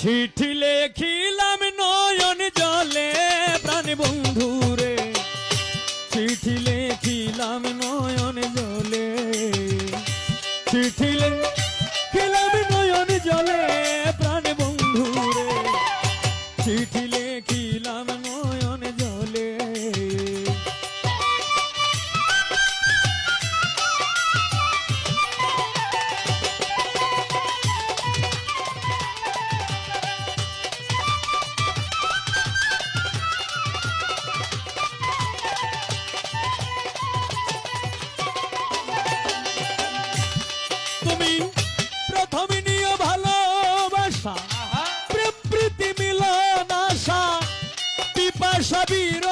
চিঠি লেখিলাম নয়ন জলে, প্রাণ বন্ধুরে। চিঠি লেখিলাম নয়ন জলে। চিঠি লেখিলাম নয়ন জলে, প্রাণ বন্ধুরে। চিঠি তুমি প্রথম নিয়ে ভালোবাসা প্রীতি মিলন আশা পিপাসা বীর